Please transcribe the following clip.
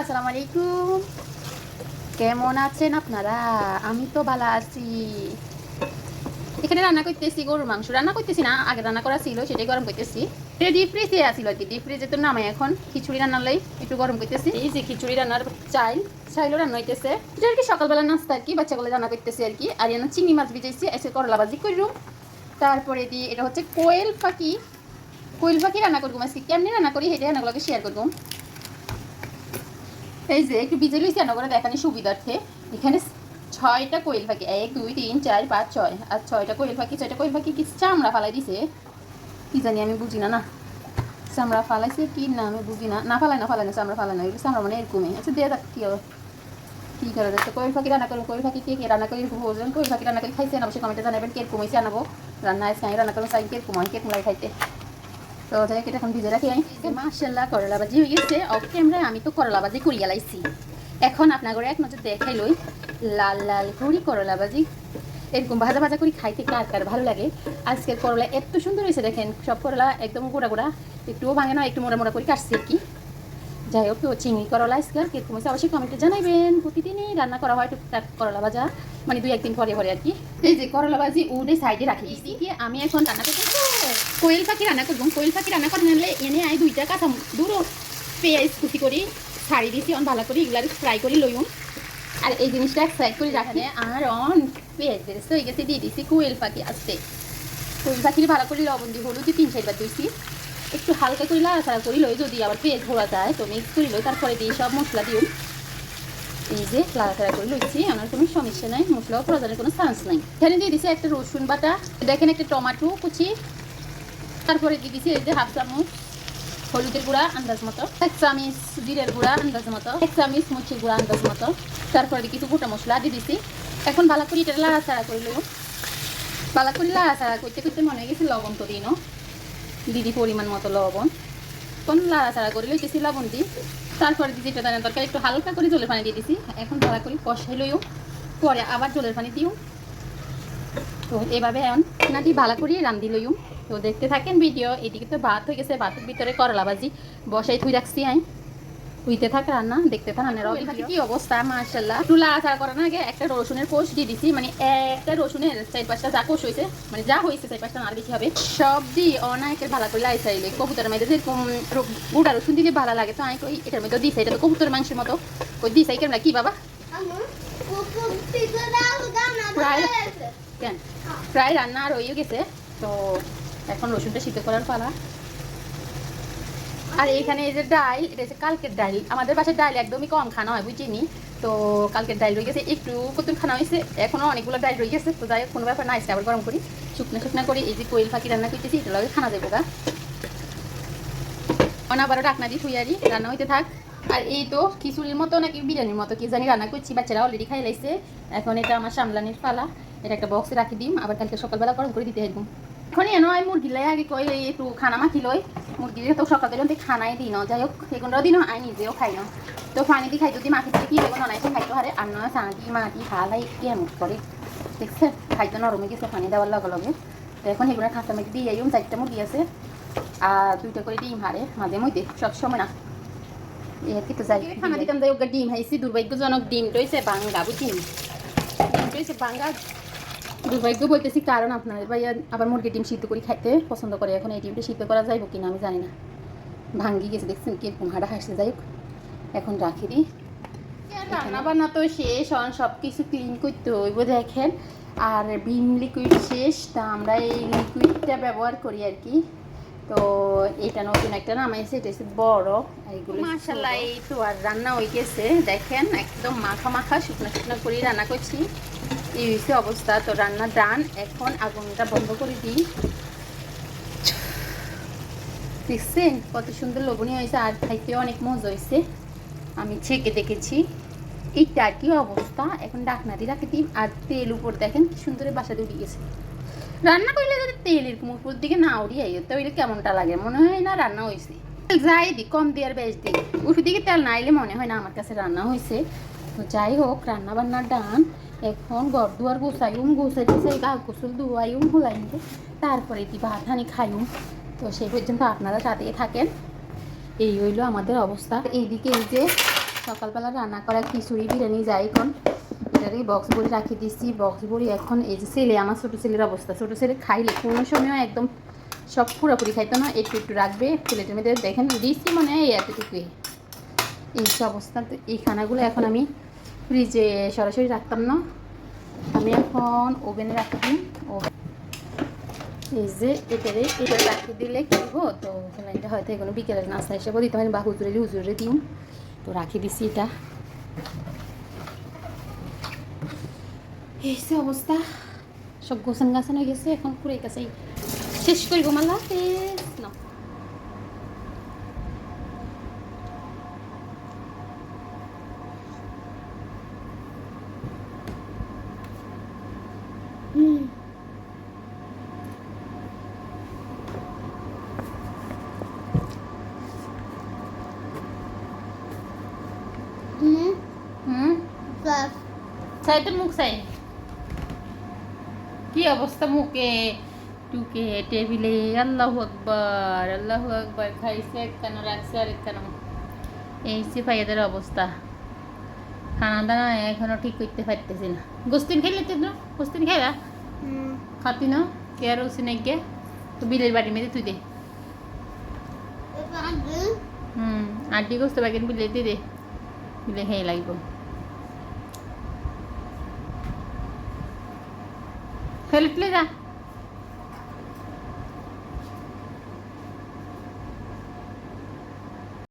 আসসালামু আলাইকুম। কেমন আছেন আপনারা? আমি তো ভালো আছি। এখানে রান্না করতেছি গরুর মাংস রান্না করতেছি না আগে রান্না করা ছিল সেটাই গরম করতেছি। এটা ডিপ ফ্রিজে আসিল আর কি ডিপ ফ্রিজে তো এখন খিচুড়ি লাই একটু গরম করতেছি। এই যে খিচুড়ি রান্নার চাইল চাইলও রান্না হইতেছে। এটা আর কি সকালবেলা নাস্তা আর কি বাচ্চাগুলো রান্না করতেছি আর কি। আর এখানে চিংড়ি মাছ ভিজাইছি এসে করলা ভাজি করলাম তারপরে দিয়ে এটা হচ্ছে কোয়েল পাখি কোয়েল পাখি রান্না করব আজকে কেমনি রান্না করি সেটা রান্নাগুলোকে শেয়ার করব। এই যে, একটু বিজে লইছি রান্না করে দেখানি সুবিধার্থে। এখানে ছয়টা কোয়েল পাখি এক, দুই, তিন, চার, পাঁচ, ছয়। আর ছয়টা কোয়েল পাখি ছয়টা কোয়েল পাখি কি চামড়া ফালাই দিছে? কি জানি আমি বুঝি না না। চামড়া ফালাইছে কি না আমি বুঝি না। না ফালাই না ফালাই না চামড়া ফালাই না, এগুলো চামড়া মানে এরকমই। আচ্ছা দিয়ে দেখ কি কি করে দেখতে কোয়েল পাখি রান্না করব, কোয়েল পাখি কে কে রান্না করে, এরকম ভোজন কোয়েল পাখি রান্না করে খাইছে না অবশ্যই কমেন্টে জানাবেন, কে এরকম হয়েছে আনাবো। রান্না আজকে আমি রান্না করব চাই কে এরকম হয়, কে লাগে খাইতে? তো এটা এখন ভিজে রাখি মার্শাল্লাহ করলা ভাজি হয়ে গেছে। অফ ক্যামেরায় আমি তো করলা ভাজি করিয়া লাইছি। এখন আপনার ঘরে এক নজর দেখাই লই। লাল লাল করি করলা ভাজি এরকম ভাজা ভাজা করে খাইতে কার কার ভালো লাগে? আজকের করলা এত সুন্দর হয়েছে দেখেন। সব করলা একদম গোড়া গোড়া। একটুও ভাঙে না, একটু মোড়া মোড়া করে কাটছে আর কি। যাই হোক তো চিংড়ি করলা আজকে আর কীরকম হয়েছে অবশ্যই কমেন্টে জানাবেন প্রতিদিনই রান্না করা হয় টুকটাক করলা ভাজা। মানে দুই একদিন পরে পরে আর কি। এই যে করলা ভাজি উডে সাইডে রাখি। আমি এখন রান্না করতে কোয়েল পাখি রান্না করব। কোয়েল পাখি রান্না করতে নিলে এনে আই দুইটা কাঁচা দূরও পেঁয়াজ কুচি করি, ছাড়ি দিয়েছি অন ভালো করে এগুলো ফ্রাই করে লইম আর এই জিনিসটা এক ফ্রাই করে রাখলে আর অন পেঁয়াজ বেরেস্ত হয়ে গেছে, দিয়ে দিয়েছি কোয়েল পাখি আসতে কোয়েল পাখির ভালো করে লবণ দিয়ে হলুদ দিয়ে তিন চারবার দিয়েছি একটু হালকা করে লাড়াচাড়া করি লই, যদি আবার পেঁয়াজ ভরা যায়, তো মিক্স করে লই, তারপরে দিয়ে সব মশলা দিও। এই যে লাড়াচাড়া করে লইছি, আমার কোনো সমস্যা নাই, মশলাও প্রয়োজনের কোনো চান্স নাই। এখানে দিয়ে দিছি একটা রসুন বাটা, দেখেন একটা টমাটো কুচি তারপরে দিয়ে দিছি? এই যে হাফ চামচ হলুদের গুঁড়া, আন্দাজ মতো। এক চামিচ জিরের গুঁড়া, আন্দাজ মতো। এক চামিচ মুচির গুঁড়া, আন্দাজ মতো। তারপরে কিছু গোটা মশলা দিয়ে দিছি। এখন ভালো করে এটা লাড়াচাড়া করে লইব ভালো করে লাড়াচাড়া করতে করতে মনে গেছে লবণ তো দিন দিদি পরিমাণ মতো লবণ। কোন লাড়াচাড়া করে লইতেছি লবণ দিই তারপরে দিদি এটা দানা তরকারি। একটু হালকা করে জলের পানি দিয়ে দিছি। এখন ভালো করে কষাই লইও। পরে আবার জলের পানি দিও। তো এভাবে এখন না দিয়ে ভালো করে রান্ধি লইম। তো দেখতে থাকেন ভিডিও এদিকে তো ভাত হয়ে গেছে ভাতের ভিতরে করলা ভাজি বসাই থুই রাখছি আই। হইতে থাক রান্না দেখতে থাক রান্নার কি অবস্থা মার্শাল্লাহ একটু লাড়াচাড়া করার আগে একটা রসুনের কোষ দিয়ে দিছি মানে একটা রসুনের চার পাঁচটা যা কোষ হয়েছে মানে যা হয়েছে পাঁচটা আর বেশি হবে। সব সবজি অনায়কের ভালো করে লাই চাইলে কবুতরের মধ্যে যেরকম গোটা রসুন দিলে ভালো লাগে তো আমি কই এটার মধ্যে দিছে এটা তো কবুতর মাংসের মতো। কই দিছে কেন কি বাবা? প্রায় রান্না আর হয়ে গেছে, তো এখন রসুনটা সিদ্ধ করার পালা। আর এখানে এই যে ডাল এটা হচ্ছে কালকের ডাল আমাদের বাসায় ডাল একদমই কম খানা হয়, বুঝিনি? তো কালকের ডাল রয়ে গেছে, একটু কত খানা হয়েছে এখনও অনেকগুলো ডাল রয়ে গেছে, তো যাই কোনো ব্যাপার না, আজকে আবার গরম করি। শুকনো শুকনো করে এই যে কোয়েল পাখি রান্না করতেছি এটা লাগে খানা দেবো গা। অনাবারও ডাকনা দিয়ে থুইয়ারি রান্না হইতে থাক। আর এই তো খিচুড়ির মতো নাকি বিরিয়ানির মতো, কি জানি রান্না করছি, বাচ্চারা অলরেডি খাই লাইছে। এখন এটা আমার সামলানির পালা। এটা একটা বক্সে রাখি দিম, আবার কালকে সকালবেলা গরম করে দিতে এরকম এখন এনো আমি মুরগি লাই আগে কই একটু খানা মাখি লই। মুরগি তো সকাল দিলাম খানাই দিই না, যাই হোক এগুলো দিনও আই নিজেও খাই না। তো পানি দিয়ে খাই, যদি মাখি দিয়ে কি এগুলো নয় খাইতে পারে আর নয় চাঁদি মাটি খালাই কেমন করে। দেখছে, খাইতে নরমে গেছে পানি দেওয়ার লগে লগে তো এখন এগুলো খাঁচা মেঘ দিয়ে যাই চারটা মুরগি আছে। আর দুইটা করে ডিম হারে, মাঝে মধ্যে, সব সময় না। এর কি তো যাই। খানা দিতাম যাই, ওকে ডিম হাইছি দুর্ভাগ্যজনক ডিম টইছে বাঙ্গা বুঝিনি ডিম টইছে বাঙ্গা দুর্ভাগ্য বলতেছি কারণ আপনার ভাইয়া আবার মুরগির ডিম সিদ্ধ করে খাইতে পছন্দ করে, এখন এই ডিমটা সিদ্ধ করা যাইব কিনা আমি জানি না। ভাঙ্গি গেছে, দেখছেন কীরকম হাঁটা হাসতে যাই এখন রাখি দিই রান্না বান্না তো শেষ হন সব কিছু ক্লিন করতে হইব, দেখেন। আর ভিম লিকুইড শেষ, তা আমরা এই লিকুইডটা ব্যবহার করি আর কি। তো এটা নতুন একটা এটা হচ্ছে বড়। এইগুলো মাসাল্লাহ এই তো আর রান্না হয়ে গেছে দেখেন একদম মাখা মাখা শুকনো শুকনো করে রান্না করছি। এই হয়েছে অবস্থা তো রান্না ডান এখন আগুনটা বন্ধ করে দিই। দেখছেন কত সুন্দর লোভনীয় হয়েছে আর খাইতে অনেক মজা হয়েছে। আমি ছেঁকে দেখেছি। এইটা কি অবস্থা? এখন ডাকনা দিয়ে রাখে দিই আর তেল উপর দেখেন কি সুন্দর বাসা দিয়ে গেছে। রান্না করলে যদি তেল এরকম উপর দিকে না উড়িয়ে তো ওইটা কেমনটা লাগে? মনে হয় না রান্না হয়েছে যাই দি, কম দিয়ে আর বেশ দিই উপর দিকে তেল না এলে মনে হয় না আমার কাছে রান্না হয়েছে তো যাই হোক, রান্না বান্নার ডান। এখন ঘর দুয়ার গোসাইম গোসাইতেছে গা গোসল ধুয়াইম হোলাইম তারপরে দি ভাত হানি খাইম তো সেই পর্যন্ত আপনারা সাথে থাকেন। এই হইল আমাদের অবস্থা। এইদিকে এই যে সকালবেলা রান্না করা খিচুড়ি, বিরিয়ানি যাই এখন এটাকে বক্স ভরে রাখি দিচ্ছি বক্স ভরে এখন এই যে ছেলে, আমার ছোটো ছেলের অবস্থা। ছোটো ছেলে খাইলে কোনো সময় একদম সব পুরোপুরি খাইতো না। একটু একটু রাখবে। প্লেটের মধ্যে দেখেন দিচ্ছি মনে হয় এতটুকুই। এই যে অবস্থা, তো এই খানাগুলো এখন আমি ফ্রিজে সরাসরি রাখতাম না। আমি এখন ওভেনে রাখি। ওভেন এই যে এটারে এটা রাখি দিলে কি হব তো হয়তো এগুলো বিকেলের নাস্তা হিসেবে দিতে পারি বা হুজুরে হুজুরে দিও তো রাখি দিছি এটা। এই যে অবস্থা। সব গোছান গাছান হয়ে গেছে এখন পুরো কাছেই শেষ করি গোমাল্লা না হুম। বাস সাই তোর মুখ সাই কি অবস্থা মুখে? টুকে টেবিলে আল্লাহ আকবার আল্লাহ আকবার খাইছে কেন রাখছে আর কেন এই সে ভাইয়াদের অবস্থা। খানা দানা এখনও ঠিক করতে পারতেছি না। গোস্তিন খেলে তো না গোস্তিন খাইলা হুম। খাতি না? কে আর ওসি নাই কে? তো বিলের বাড়ি মেরে তুই দে। হুম আড্ডি গোস্ত বাগেন বিলে দিয়ে দে। বিলে খেয়ে লাগবো। ফেলে যা